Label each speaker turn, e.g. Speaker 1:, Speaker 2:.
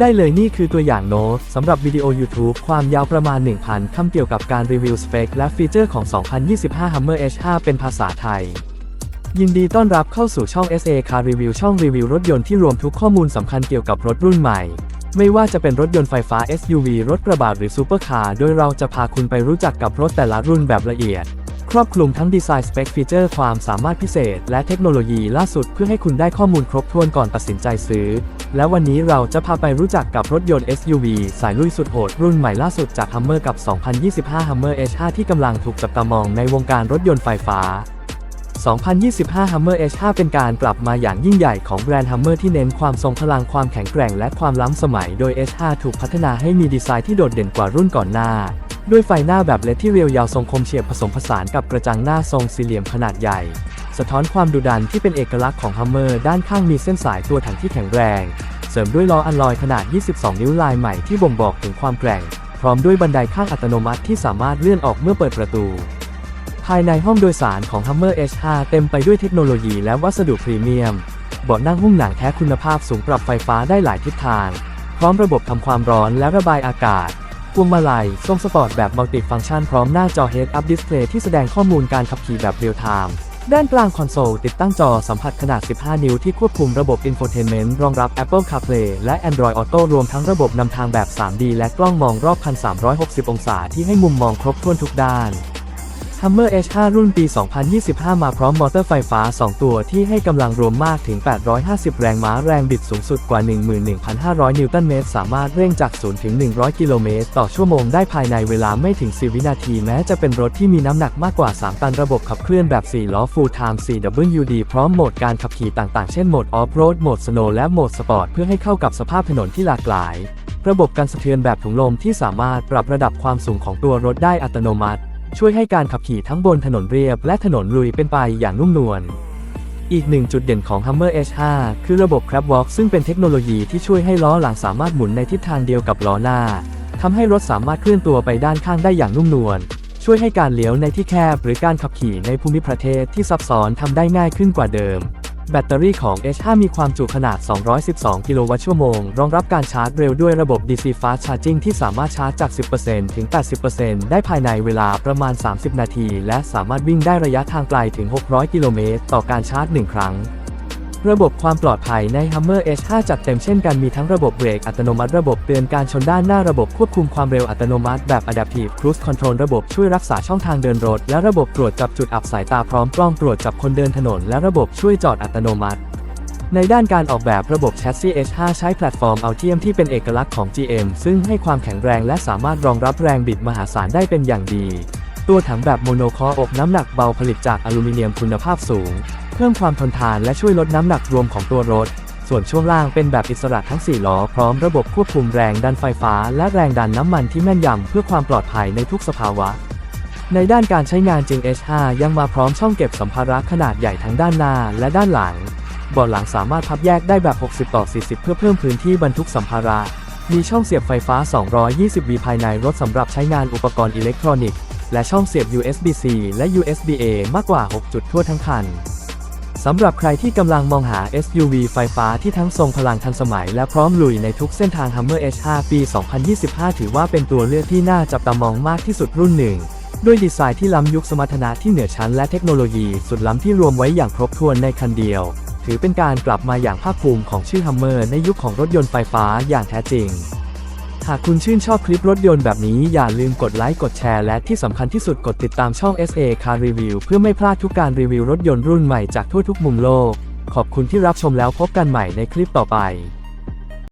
Speaker 1: ได้เลยนี่คือตัวอย่างโน้ตสำหรับวิดีโอ YouTube ความยาวประมาณ 1,000 คำเกี่ยวกับการรีวิวสเปคและฟีเจอร์ของ 2025 Hummer H5 เป็นภาษาไทย ยินดีต้อนรับเข้าสู่ช่อง SA Car Review ช่องรีวิวรถยนต์ที่รวมทุกข้อมูลสำคัญเกี่ยวกับรถรุ่นใหม่ ไม่ว่าจะเป็นรถยนต์ไฟฟ้า SUV รถกระบะหรือซูเปอร์คาร์โดยเราจะพาคุณไปรู้จักกับรถแต่ละรุ่นแบบละเอียด ครอบคลุมทั้งดีไซน์สเปคฟีเจอร์ความสามารถพิเศษ และเทคโนโลยีล่าสุดเพื่อให้คุณได้ข้อมูลครบถ้วนก่อนตัดสินใจซื้อ และวันนี้เราจะพาไปรู้จักกับรถยนต์ SUV สายลุยสุดโหดรุ่นใหม่ล่าสุดจาก Hummer กับ 2025 Hummer H5 ที่กำลังถูกจับตามองในวงการรถยนต์ไฟฟ้า 2025 Hummer H5 เป็นการกลับมาอย่างยิ่งใหญ่ของแบรนด์ Hummer ที่เน้นความทรงพลังความแข็งแกร่งและความล้ำสมัย โดย H5 ถูกพัฒนาให้มีดีไซน์ที่โดดเด่นกว่ารุ่นก่อนหน้า ด้วยไฟหน้าแบบเลดที่เรียวยาวทรงคมเฉียบผสมผสานกับกระจังหน้าทรงสี่เหลี่ยมขนาดใหญ่ สะท้อนความดุดันที่เป็นเอกลักษณ์ของ Hummer ด้านข้างมีเส้นสายตัวถังที่แข็งแรง เสริมด้วยล้ออัลลอยขนาด 22 นิ้วลายใหม่ที่บ่งบอกถึงความแกร่ง พร้อมด้วยบันไดข้างอัตโนมัติที่สามารถเลื่อนออกเมื่อเปิดประตู ภายในห้องโดยสารของ Hummer H5 เต็มไปด้วยเทคโนโลยีและวัสดุพรีเมียมเบาะนั่งหุ้มหนังแท้คุณภาพสูงปรับไฟฟ้าได้หลายทิศทาง พร้อมระบบทำความร้อนและระบายอากาศ พวงมาลัยทรงสปอร์ตแบบมัลติฟังก์ชันพร้อมหน้าจอ Head Up Display ที่แสดงข้อมูลการขับขี่แบบเรียลไทม์ด้านกลางคอนโซลติดตั้งจอสัมผัสขนาด 15 นิ้วที่ควบคุมระบบ Infotainment รองรับ Apple CarPlay และ Android Auto รวมทั้งระบบนำทางแบบ 3D และกล้องมองรอบคัน360 องศาที่ให้มุมมองครบถ้วนทุกด้าน Hummer H5 รุ่นปี 2025 มาพร้อมมอเตอร์ไฟฟ้า 2 ตัวที่ให้กำลังรวมมากถึง 850 แรงม้าแรงบิดสูงสุดกว่า 11,500 นิวตันเมตร สามารถเร่งจาก 0 ถึง 100 กิโลเมตร ต่อชั่วโมงได้ภายในเวลาไม่ถึง10วินาที แม้จะเป็นรถที่มีน้ำหนักมากกว่า 3 ตันระบบขับเคลื่อนแบบ 4 ล้อ Full Time 4WD พร้อมโหมดการขับขี่ต่างๆ เช่นโหมด Off-Road โหมด Snow และโหมด Sport เพื่อให้เข้ากับสภาพถนนที่หลากหลาย ระบบกันสะเทือนแบบถุงลมที่สามารถปรับระดับความสูงของตัวรถได้อัตโนมัติ ช่วยให้การขับขี่ทั้งบนถนนเรียบและถนนลุยเป็นไปอย่างนุ่มนวล อีกหนึ่งจุดเด่นของ Hummer H5 คือระบบ Crab Walk ซึ่งเป็นเทคโนโลยีที่ช่วยให้ล้อหลังสามารถหมุนในทิศทางเดียวกับล้อหน้าทำให้รถสามารถเคลื่อนตัวไปด้านข้างได้อย่างนุ่มนวล ช่วยให้การเลี้ยวในที่แคบหรือการขับขี่ในภูมิประเทศที่ซับซ้อนทำได้ง่ายขึ้นกว่าเดิม แบตเตอรี่ของ H5 มีความจุขนาด 212 กิโลวัตต์ชั่วโมง รองรับการชาร์จเร็วด้วยระบบ DC Fast Charging ที่สามารถชาร์จจาก 10%ถึง 80%ได้ภายในเวลาประมาณ 30 นาที และสามารถวิ่งได้ระยะทางไกลถึง 600 กิโลเมตรต่อการชาร์จ 1 ครั้ง ระบบความปลอดภัยใน Hummer H5 จัดเต็มเช่นกันมีทั้งระบบเบรกอัตโนมัติระบบเตือนการชนด้านหน้าระบบควบคุมความเร็วอัตโนมัติแบบ Adaptive Cruise Control ระบบช่วยรักษาช่องทางเดินรถ และระบบตรวจจับจุดอับสายตาพร้อมกล้องตรวจจับคนเดินถนน และระบบช่วยจอดอัตโนมัติในด้านการออกแบบระบบแชสซี H5 ใช้แพลตฟอร์มเอัลเทียมที่เป็นเอกลักษณ์ของ GM ซึ่งให้ความแข็งแรงและสามารถรองรับแรงบิดมหาศาลได้เป็นอย่างดี ตัวถังแบบโมโนคออกน้ำหนักเบาผลิตจากอลูมิเนียมคุณภาพสูง เพิ่มความทนทานและช่วยลดน้ำหนักรวมของตัวรถ ส่วนช่วงล่างเป็นแบบอิสระทั้ง 4 ล้อ พร้อมระบบควบคุมแรงดันไฟฟ้า และแรงดันน้ำมันที่แม่นยำเพื่อความปลอดภัยในทุกสภาวะ ในด้านการใช้งานจริง H5 ยังมาพร้อมช่องเก็บสัมภาระขนาดใหญ่ทั้งด้านหน้าและด้านหลังเบาะหลังสามารถพับแยกได้แบบ 60 ต่อ 40 เพื่อเพิ่มพื้นที่บรรทุกสัมภาระ มีช่องเสียบไฟฟ้า 220 V ภายในรถสำหรับใช้งานอุปกรณ์อิเล็กทรอนิกส์ และช่องเสียบ USB-C และ USB-A มากกว่า 6 จุดทั่วทั้งคันสำหรับใครที่กำลังมองหา SUV ไฟฟ้าที่ทั้งทรงพลังทันสมัยและพร้อมลุยในทุกเส้นทาง Hummer H5 ปี 2025 ถือว่าเป็นตัวเลือกที่น่าจับตามองมากที่สุดรุ่นหนึ่ง ด้วยดีไซน์ที่ล้ำยุคสมรรถนะที่เหนือชั้นและเทคโนโลยีสุดล้ำที่รวมไว้อย่างครบถ้วนในคันเดียว ถือเป็นการกลับมาอย่างภาคภูมิของชื่อ Hummer ในยุคของรถยนต์ไฟฟ้าอย่างแท้จริง หากคุณชื่นชอบคลิปรถยนต์แบบนี้อย่าลืมกดไลค์กดแชร์และที่สำคัญที่สุดกดติดตามช่อง SA Car Review เพื่อไม่พลาดทุกการรีวิวรถยนต์รุ่นใหม่จากทั่วทุกมุมโลก ขอบคุณที่รับชมแล้วพบกันใหม่ในคลิปต่อไป